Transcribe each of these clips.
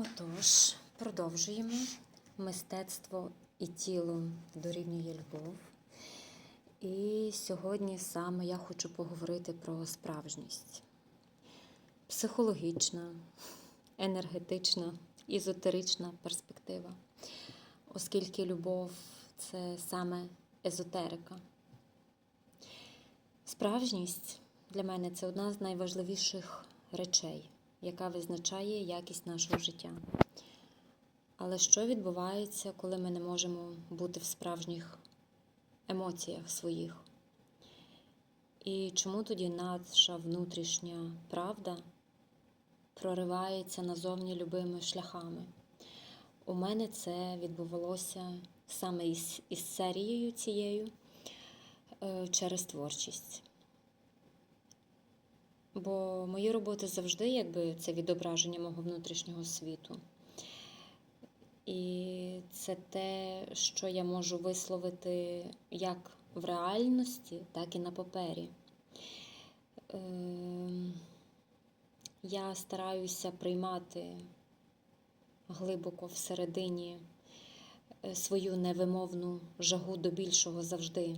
Отож, продовжуємо. Мистецтво і тіло дорівнює любов. І сьогодні саме я хочу поговорити про справжність. Психологічна, енергетична, езотерична перспектива. Оскільки любов це саме езотерика. Справжність для мене це одна з найважливіших речей, яка визначає якість нашого життя. Але що відбувається, коли ми не можемо бути в справжніх емоціях своїх? І чому тоді наша внутрішня правда проривається назовні любими шляхами? У мене це відбувалося саме із, із серією цією е, через творчість. Бо мої роботи завжди якби це відображення мого внутрішнього світу. І це те, що я можу висловити як в реальності, так і на папері. Ем, Я стараюся приймати глибоко всередині е, свою невимовну жагу до більшого завжди.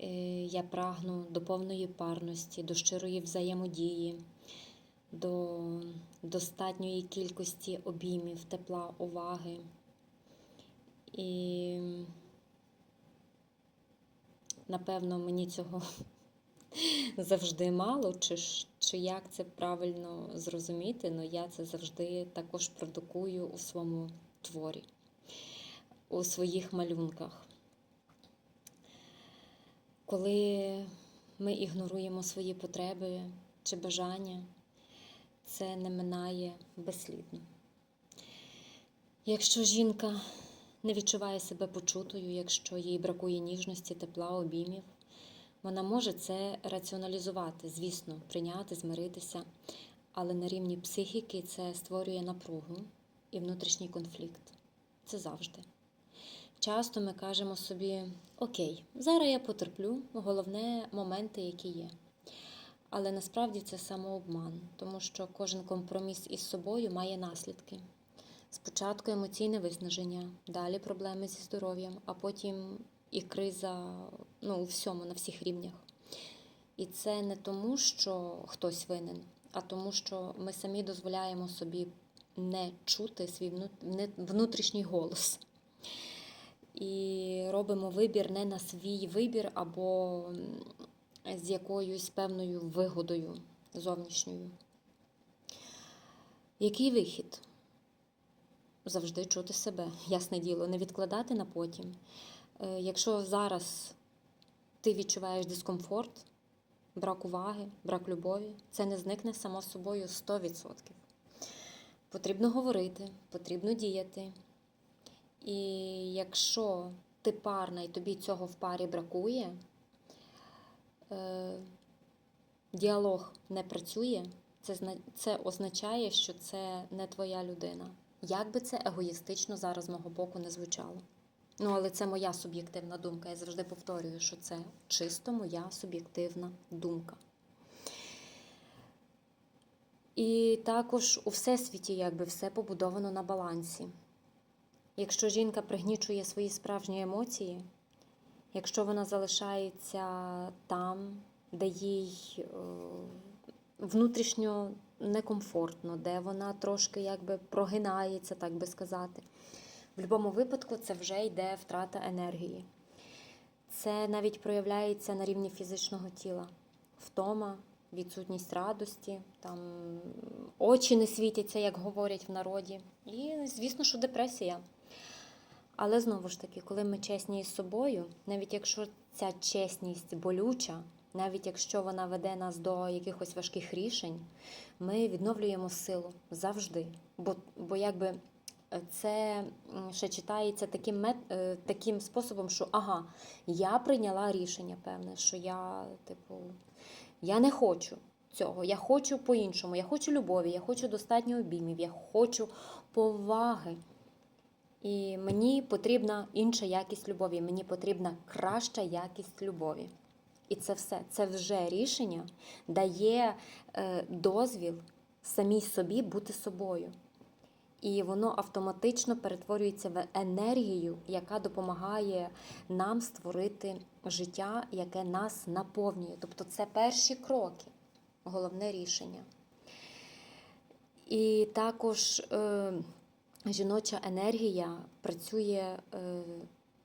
Е, Я прагну до повної парності, до щирої взаємодії, до достатньої кількості обіймів, тепла, уваги. І напевно мені цього завжди мало, чи, чи як це правильно зрозуміти, але я це завжди також продукую у своєму творі, у своїх малюнках. Коли ми ігноруємо свої потреби чи бажання, це не минає безслідно. Якщо жінка не відчуває себе почутою, якщо їй бракує ніжності, тепла, обіймів, вона може це раціоналізувати, звісно, прийняти, змиритися, але на рівні психіки це створює напругу і внутрішній конфлікт. Це завжди. Часто ми кажемо собі: Окей, зараз я потерплю, головне моменти, які є. Але насправді це самообман, тому що кожен компроміс із собою має наслідки. Спочатку емоційне виснаження, далі проблеми зі здоров'ям, а потім і криза ну, у всьому, на всіх рівнях. І це не тому, що хтось винен, а тому, що ми самі дозволяємо собі не чути свій внутрішній голос. І робимо вибір не на свій вибір або з якоюсь певною вигодою зовнішньою. Який вихід? Завжди чути себе, ясне діло, не відкладати на потім. Е, Якщо зараз ти відчуваєш дискомфорт, брак уваги, брак любові, це не зникне само собою 100%. Потрібно говорити, потрібно діяти. І якщо ти парна і тобі цього в парі бракує, е, діалог не працює, це, це означає, що це не твоя людина. Як би це егоїстично зараз з мого боку не звучало. Ну, але це моя суб'єктивна думка. Я завжди повторюю, що це чисто моя суб'єктивна думка. І також у всесвіті якби все побудовано на балансі. Якщо жінка пригнічує свої справжні емоції, якщо вона залишається там, де їй е, внутрішньо некомфортно, де вона трошки якби прогинається, так би сказати, в будь-якому випадку це вже йде втрата енергії. Це навіть проявляється на рівні фізичного тіла. Втома, відсутність радості, там очі не світяться, як говорять в народі. І, звісно, що депресія. Але знову ж таки, коли ми чесні із собою, навіть якщо ця чесність болюча, навіть якщо вона веде нас до якихось важких рішень, ми відновлюємо силу завжди. Бо, бо якби е, це ще читається таким, мет, е, таким способом, що ага, я прийняла рішення певне, що я, типу, я не хочу цього, я хочу по-іншому, я хочу любові, я хочу достатньо обіймів, я хочу поваги. І мені потрібна інша якість любові, мені потрібна краща якість любові. І це все, це вже рішення дає е, дозвіл самій собі бути собою. І воно автоматично перетворюється в енергію, яка допомагає нам створити життя, яке нас наповнює. Тобто це перші кроки, головне рішення. І також е, жіноча енергія працює е,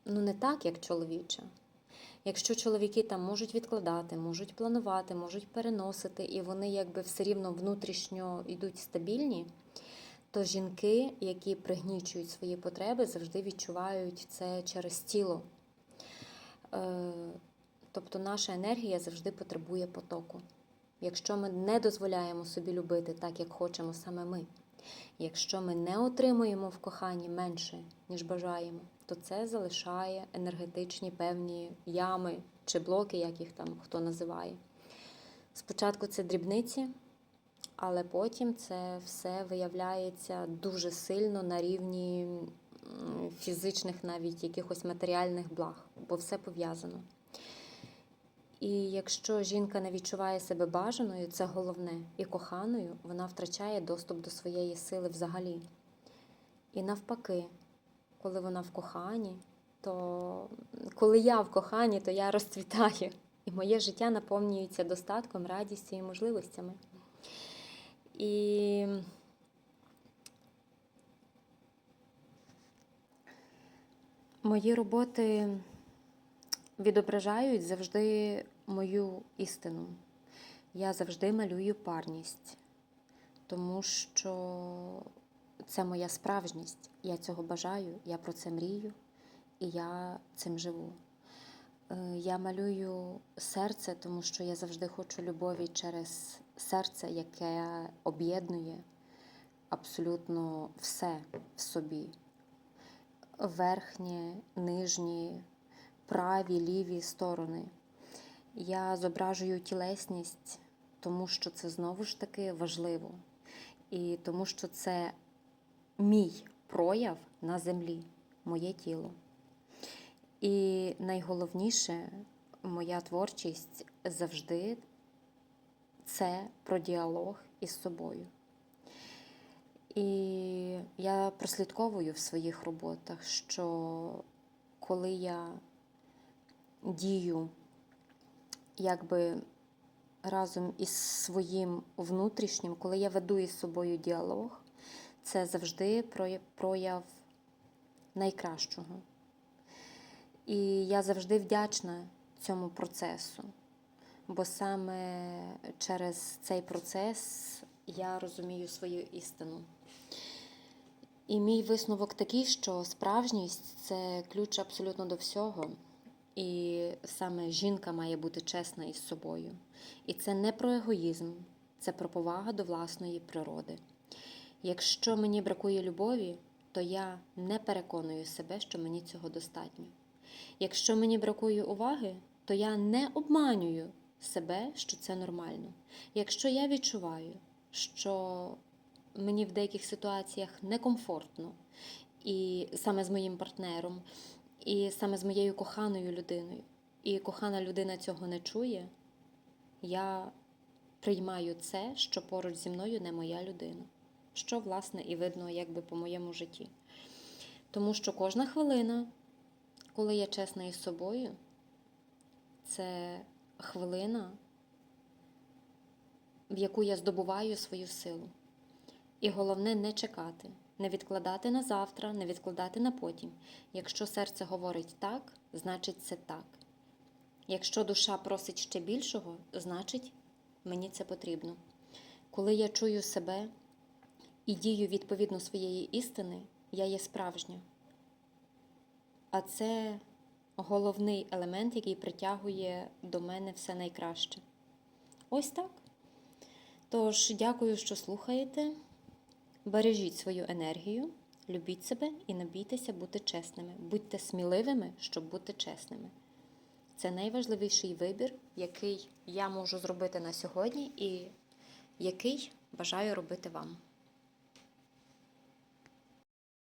ну, не так, як чоловіча. Якщо чоловіки там можуть відкладати, можуть планувати, можуть переносити, і вони якби все рівно внутрішньо йдуть стабільні, то жінки, які пригнічують свої потреби, завжди відчувають це через тіло. Е, Тобто наша енергія завжди потребує потоку. Якщо ми не дозволяємо собі любити так, як хочемо саме ми, якщо ми не отримуємо в коханні менше, ніж бажаємо, то це залишає енергетичні певні ями чи блоки, як їх там хто називає. Спочатку це дрібниці, але потім це все виявляється дуже сильно на рівні фізичних, навіть якихось матеріальних благ, бо все пов'язано. І якщо жінка не відчуває себе бажаною, це головне, і коханою, вона втрачає доступ до своєї сили взагалі. І навпаки, коли вона в коханні, то коли я в коханні, то я розцвітаю. І моє життя наповнюється достатком, радістю і можливостями. І мої роботи відображають завжди мою істину. Я завжди малюю парність, тому що це моя справжність. Я цього бажаю, я про це мрію і я цим живу. Е, Я малюю серце, тому що я завжди хочу любові через серце, яке об'єднує абсолютно все в собі. Верхнє, нижні, праві, ліві сторони. Я зображую тілесність, тому що це знову ж таки важливо. І тому що це мій прояв на землі, моє тіло. І найголовніше, моя творчість завжди це про діалог із собою. І я прослідковую в своїх роботах, що коли я дію якби разом із своїм внутрішнім, коли я веду із собою діалог, це завжди прояв найкращого. І я завжди вдячна цьому процесу, бо саме через цей процес я розумію свою істину. І мій висновок такий, що справжність це ключ абсолютно до всього. І саме жінка має бути чесна із собою. І це не про егоїзм, це про повагу до власної природи. Якщо мені бракує любові, то я не переконую себе, що мені цього достатньо. Якщо мені бракує уваги, то я не обманюю себе, що це нормально. Якщо я відчуваю, що мені в деяких ситуаціях некомфортно, і саме з моїм партнером, і саме з моєю коханою людиною, і кохана людина цього не чує, я приймаю це, що поруч зі мною не моя людина, що, власне, і видно якби по моєму житті. Тому що кожна хвилина, коли я чесна із собою, це хвилина, в яку я здобуваю свою силу. І головне не чекати, не відкладати на завтра, не відкладати на потім. Якщо серце говорить так, значить це так. Якщо душа просить ще більшого, значить мені це потрібно. Коли я чую себе і дію відповідно своєї істини, я є справжня. А це головний елемент, який притягує до мене все найкраще. Ось так. Тож, дякую, що слухаєте. Бережіть свою енергію, любіть себе і не бійтеся бути чесними. Будьте сміливими, щоб бути чесними. Це найважливіший вибір, який я можу зробити на сьогодні, і який бажаю робити вам.